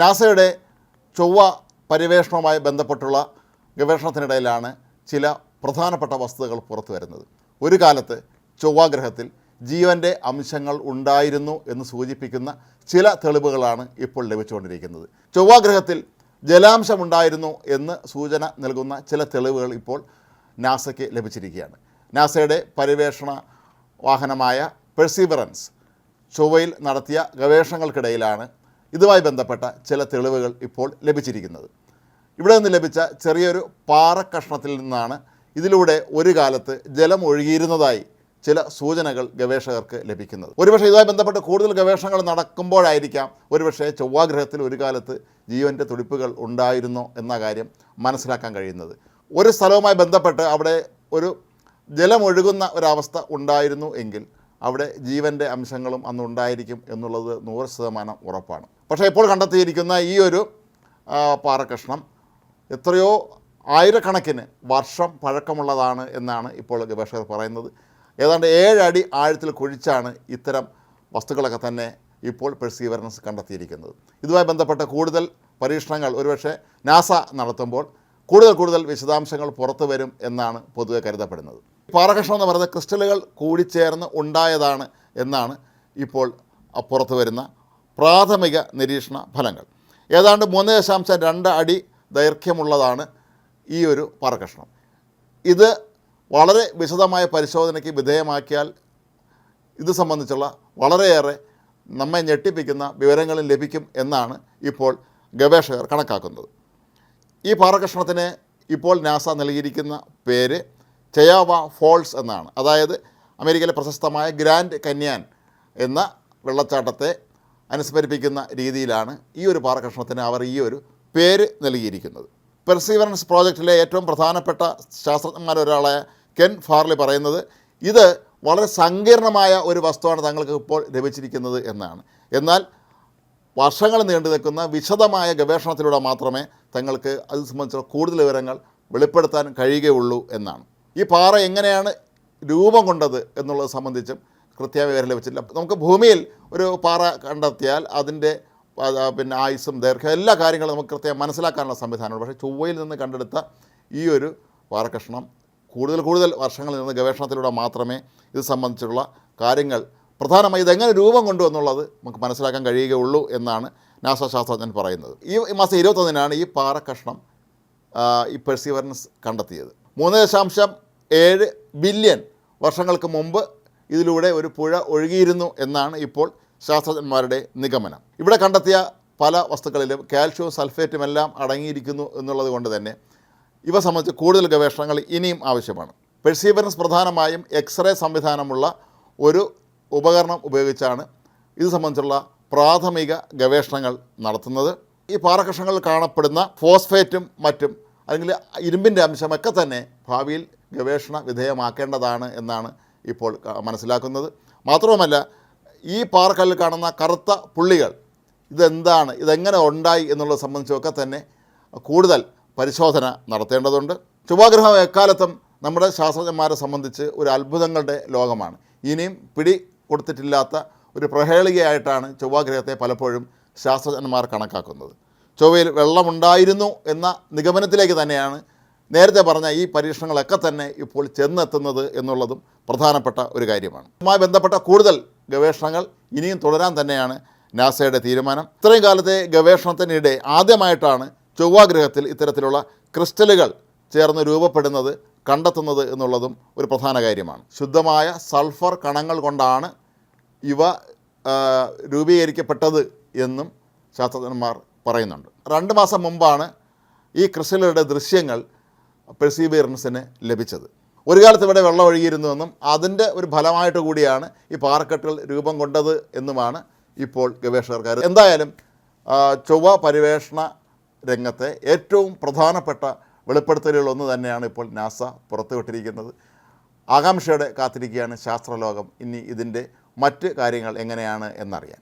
നാസയുടെ ചൊവ്വ പര്യവേഷണവുമായി ബന്ധപ്പെട്ടുള്ള ഗവേഷണത്തിനിടയിലാണ് ചില പ്രധാനപ്പെട്ട വസ്തുതകൾ പുറത്തു വരുന്നത്. ഒരു കാലത്ത് ചൊവ്വാഗ്രഹത്തിൽ ജീവന്റെ അംശങ്ങൾ ഉണ്ടായിരുന്നു എന്ന് സൂചിപ്പിക്കുന്ന ചില തെളിവുകളാണ് ഇപ്പോൾ ലഭിച്ചുകൊണ്ടിരിക്കുന്നത്. ചൊവ്വാഗ്രഹത്തിൽ ജലാംശമുണ്ടായിരുന്നു എന്ന് സൂചന നൽകുന്ന ചില തെളിവുകൾ ഇപ്പോൾ നാസയ്ക്ക് ലഭിച്ചിരിക്കുകയാണ്. നാസയുടെ പര്യവേഷണ വാഹനമായ പെർസീവറൻസ് ചൊവ്വയിൽ നടത്തിയ ഗവേഷണങ്ങൾക്കിടയിലാണ് ഇതുമായി ബന്ധപ്പെട്ട ചില തെളിവുകൾ ഇപ്പോൾ ലഭിച്ചിരിക്കുന്നത്. ഇവിടെ നിന്ന് ലഭിച്ച ചെറിയൊരു പാറ കഷ്ണത്തിൽ നിന്നാണ് ഇതിലൂടെ ഒരു കാലത്ത് ജലം ഒഴുകിയിരുന്നതായി ചില സൂചനകൾ ഗവേഷകർക്ക് ലഭിക്കുന്നത്. ഒരുപക്ഷെ ഇതുമായി ബന്ധപ്പെട്ട് കൂടുതൽ ഗവേഷണങ്ങൾ നടക്കുമ്പോഴായിരിക്കാം ഒരുപക്ഷെ ചൊവ്വാഗ്രഹത്തിൽ ഒരു കാലത്ത് ജീവന്റെ തുടിപ്പുകൾ ഉണ്ടായിരുന്നോ എന്ന കാര്യം മനസ്സിലാക്കാൻ കഴിയുന്നത്. ഒരു സ്ഥലവുമായി ബന്ധപ്പെട്ട് അവിടെ ഒരു ജലമൊഴുകുന്ന ഒരവസ്ഥ ഉണ്ടായിരുന്നു എങ്കിൽ അവിടെ ജീവന്റെ അംശങ്ങളും അന്നുണ്ടായിരിക്കും എന്നുള്ളത് നൂറ് ശതമാനം ഉറപ്പാണ്. പക്ഷേ ഇപ്പോൾ കണ്ടെത്തിയിരിക്കുന്ന ഈ ഒരു പാറകഷ്ണം എത്രയോ ആയിരക്കണക്കിന് വർഷം പഴക്കമുള്ളതാണ് എന്നാണ് ഇപ്പോൾ ഗവേഷകർ പറയുന്നത്. ഏതാണ്ട് ഏഴടി ആഴത്തിൽ കുഴിച്ചാണ് ഇത്തരം വസ്തുക്കളൊക്കെ തന്നെ ഇപ്പോൾ പെർസീവറൻസ് കണ്ടെത്തിയിരിക്കുന്നത്. ഇതുമായി ബന്ധപ്പെട്ട കൂടുതൽ പരീക്ഷണങ്ങൾ ഒരുപക്ഷെ നാസ നടത്തുമ്പോൾ കൂടുതൽ കൂടുതൽ വിശദാംശങ്ങൾ പുറത്തു വരും എന്നാണ് പൊതുവെ കരുതപ്പെടുന്നത്. പാറകഷ്ണം എന്ന് പറയുന്നത് ക്രിസ്റ്റലുകൾ കൂടിച്ചേർന്ന് ഉണ്ടായതാണ് എന്നാണ് ഇപ്പോൾ പുറത്തു വരുന്ന പ്രാഥമിക നിരീക്ഷണ ഫലങ്ങൾ. ഏതാണ്ട് മൂന്ന് ദശാംശം രണ്ട് അടി ദൈർഘ്യമുള്ളതാണ് ഈ ഒരു പാറകഷ്ണം. ഇത് വളരെ വിശദമായ പരിശോധനയ്ക്ക് വിധേയമാക്കിയാൽ ഇത് സംബന്ധിച്ചുള്ള വളരെയേറെ നമ്മെ ഞെട്ടിപ്പിക്കുന്ന വിവരങ്ങൾ ലഭിക്കും എന്നാണ് ഇപ്പോൾ ഗവേഷകർ കണക്കാക്കുന്നത്. ഈ പാറകഷ്ണത്തിന് ഇപ്പോൾ നാസ നൽകിയിരിക്കുന്ന പേര് ചയാവ ഫോൾസ് എന്നാണ്. അതായത് അമേരിക്കയിലെ പ്രശസ്തമായ ഗ്രാൻഡ് കന്യാൻ എന്ന വെള്ളച്ചാട്ടത്തെ അനുസ്മരിപ്പിക്കുന്ന രീതിയിലാണ് ഈ ഒരു പാറകഷ്ണത്തിന് അവർ ഈ ഒരു പേര് നൽകിയിരിക്കുന്നത്. പെർസീവറൻസ് പ്രോജക്റ്റിലെ ഏറ്റവും പ്രധാനപ്പെട്ട ശാസ്ത്രജ്ഞന്മാരൊരാളായ കെൻ ഫാർലി പറയുന്നത് ഇത് വളരെ സങ്കീർണമായ ഒരു വസ്തുവാണ് തങ്ങൾക്ക് ഇപ്പോൾ ലഭിച്ചിരിക്കുന്നത് എന്നാണ്. എന്നാൽ വർഷങ്ങൾ നീണ്ടു നിൽക്കുന്ന വിശദമായ ഗവേഷണത്തിലൂടെ മാത്രമേ തങ്ങൾക്ക് അത് സംബന്ധിച്ചുള്ള കൂടുതൽ വിവരങ്ങൾ വെളിപ്പെടുത്താൻ കഴിയുകയുള്ളൂ എന്നാണ്. ഈ പാറ എങ്ങനെയാണ് രൂപം കൊണ്ടത് എന്നുള്ളത് സംബന്ധിച്ചും കൃത്യമായ വിവരം ലഭിച്ചില്ല നമുക്ക് ഭൂമിയിൽ ഒരു പാറ കണ്ടെത്തിയാൽ അതിന്റെ പിന്നെ ആയുസ്സും ദൈർഘ്യം എല്ലാ കാര്യങ്ങളും നമുക്ക് കൃത്യമായി മനസ്സിലാക്കാനുള്ള സംവിധാനമുണ്ട്. പക്ഷേ ചൊവ്വയിൽ നിന്ന് കണ്ടെടുത്ത ഈ ഒരു പാറക്കഷ്ണം കൂടുതൽ കൂടുതൽ വർഷങ്ങളിൽ നിന്ന് ഗവേഷണത്തിലൂടെ മാത്രമേ ഇത് സംബന്ധിച്ചുള്ള കാര്യങ്ങൾ പ്രധാനമായി ഇതെങ്ങനെ രൂപം കൊണ്ടു എന്നുള്ളത് നമുക്ക് മനസ്സിലാക്കാൻ കഴിയുകയുള്ളൂ എന്നാണ് നാസ ശാസ്ത്രജ്ഞൻ പറയുന്നത്. ഈ മാസം ഇരുപത്തൊന്നിനാണ് ഈ പാറക്കഷ്ണം കഷ്ണം ഈ പെർസീവറൻസ് കണ്ടെത്തിയത്. മൂന്ന് ദശാംശം ഏഴ് ബില്യൺ വർഷങ്ങൾക്ക് മുമ്പ് ഇതിലൂടെ ഒരു പുഴ ഒഴുകിയിരുന്നു എന്നാണ് ഇപ്പോൾ ശാസ്ത്രജ്ഞന്മാരുടെ നിഗമനം. ഇവിടെ കണ്ടെത്തിയ പല വസ്തുക്കളിലും കാൽഷ്യവും സൾഫേറ്റും എല്ലാം അടങ്ങിയിരിക്കുന്നു എന്നുള്ളത് കൊണ്ട് തന്നെ ഇവ സംബന്ധിച്ച് കൂടുതൽ ഗവേഷണങ്ങൾ ഇനിയും ആവശ്യമാണ്. പെർസീവറൻസ് പ്രധാനമായും എക്സ്റേ സംവിധാനമുള്ള ഒരു ഉപകരണം ഉപയോഗിച്ചാണ് ഇത് സംബന്ധിച്ചുള്ള പ്രാഥമിക ഗവേഷണങ്ങൾ നടത്തുന്നത്. ഈ പാറകഷ്ണങ്ങളിൽ കാണപ്പെടുന്ന ഫോസ്ഫേറ്റും മറ്റും അല്ലെങ്കിൽ ഇരുമ്പിന്റെ അംശമൊക്കെ തന്നെ ഭാവിയിൽ ഗവേഷണ വിധേയമാക്കേണ്ടതാണ് എന്നാണ് ഇപ്പോൾ മനസ്സിലാക്കുന്നത്. മാത്രവുമല്ല ഈ പാറക്കല്ലിൽ കാണുന്ന കറുത്ത പുള്ളികൾ ഇതെന്താണ് ഇതെങ്ങനെ ഉണ്ടായി എന്നുള്ളത് സംബന്ധിച്ചൊക്കെ തന്നെ കൂടുതൽ പരിശോധന നടത്തേണ്ടതുണ്ട്. ചൊവ്വാഗ്രഹം എക്കാലത്തും നമ്മുടെ ശാസ്ത്രജ്ഞന്മാരെ സംബന്ധിച്ച് ഒരു അത്ഭുതങ്ങളുടെ ലോകമാണ്. ഇനിയും പിടി കൊടുത്തിട്ടില്ലാത്ത ഒരു പ്രഹേളികയായിട്ടാണ് ചൊവ്വാഗ്രഹത്തെ പലപ്പോഴും ശാസ്ത്രജ്ഞന്മാർ കണക്കാക്കുന്നത്. ചൊവ്വയിൽ വെള്ളമുണ്ടായിരുന്നു എന്ന നിഗമനത്തിലേക്ക് തന്നെയാണ് നേരത്തെ പറഞ്ഞ ഈ പരീക്ഷണങ്ങളൊക്കെ തന്നെ ഇപ്പോൾ ചെന്നെത്തുന്നത് എന്നുള്ളതും പ്രധാനപ്പെട്ട ഒരു കാര്യമാണ്. ഇതുമായി ബന്ധപ്പെട്ട കൂടുതൽ ഗവേഷണങ്ങൾ ഇനിയും തുടരാൻ തന്നെയാണ് നാസയുടെ തീരുമാനം. ഇത്രയും കാലത്തെ ഗവേഷണത്തിനിടെ ആദ്യമായിട്ടാണ് ചൊവ്വാഗ്രഹത്തിൽ ഇത്തരത്തിലുള്ള ക്രിസ്റ്റലുകൾ ചേർന്ന് രൂപപ്പെടുന്നത് കണ്ടെത്തുന്നത് എന്നുള്ളതും ഒരു പ്രധാന കാര്യമാണ്. ശുദ്ധമായ സൾഫർ കണങ്ങൾ കൊണ്ടാണ് ഇവ രൂപീകരിക്കപ്പെട്ടത് എന്നും ശാസ്ത്രജ്ഞന്മാർ പറയുന്നുണ്ട്. രണ്ട് മാസം മുമ്പാണ് ഈ ക്രിസ്റ്റലുകളുടെ ദൃശ്യങ്ങൾ പെർസീവിയറൻസിന് ലഭിച്ചത്. ഒരു കാലത്ത് ഇവിടെ വെള്ളം ഒഴുകിയിരുന്നുവെന്നും അതിന്റെ ഒരു ഫലമായിട്ട് കൂടിയാണ് ഈ പാറക്കെട്ടുകൾ രൂപം കൊണ്ടത് എന്നുമാണ് ഇപ്പോൾ ഗവേഷകർക്കാർ എന്തായാലും ചൊവ്വ പരിവേഷണ രംഗത്തെ ഏറ്റവും പ്രധാനപ്പെട്ട വെളിപ്പെടുത്തലുകളൊന്ന് തന്നെയാണ് ഇപ്പോൾ നാസ പുറത്തുവിട്ടിരിക്കുന്നത്. ആകാംക്ഷയോടെ കാത്തിരിക്കുകയാണ് ശാസ്ത്രലോകം. ഇനി ഇതിന്റെ മറ്റ് കാര്യങ്ങൾ എങ്ങനെയാണ് എന്നറിയാൻ.